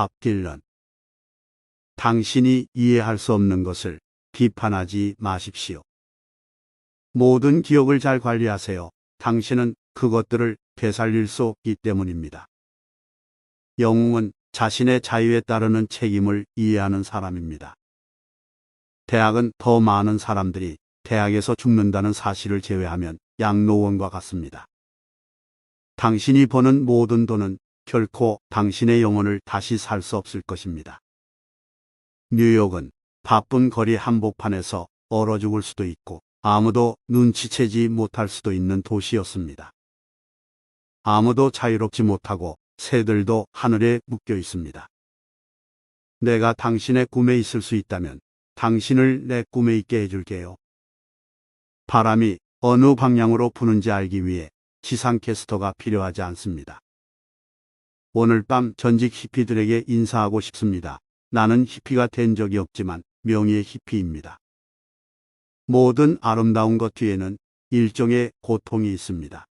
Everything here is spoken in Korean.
밥 딜런. 당신이 이해할 수 없는 것을 비판하지 마십시오. 모든 기억을 잘 관리하세요. 당신은 그것들을 되살릴 수 없기 때문입니다. 영웅은 자신의 자유에 따르는 책임을 이해하는 사람입니다. 대학은 더 많은 사람들이 대학에서 죽는다는 사실을 제외하면 양로원과 같습니다. 당신이 버는 모든 돈은 결코 당신의 영혼을 다시 살 수 없을 것입니다. 뉴욕은 바쁜 거리 한복판에서 얼어 죽을 수도 있고 아무도 눈치채지 못할 수도 있는 도시였습니다. 아무도 자유롭지 못하고 새들도 하늘에 묶여 있습니다. 내가 당신의 꿈에 있을 수 있다면 당신을 내 꿈에 있게 해줄게요. 바람이 어느 방향으로 부는지 알기 위해 지상캐스터가 필요하지 않습니다. 오늘 밤 전직 히피들에게 인사하고 싶습니다. 나는 히피가 된 적이 없지만 명예의 히피입니다. 모든 아름다운 것 뒤에는 일종의 고통이 있습니다.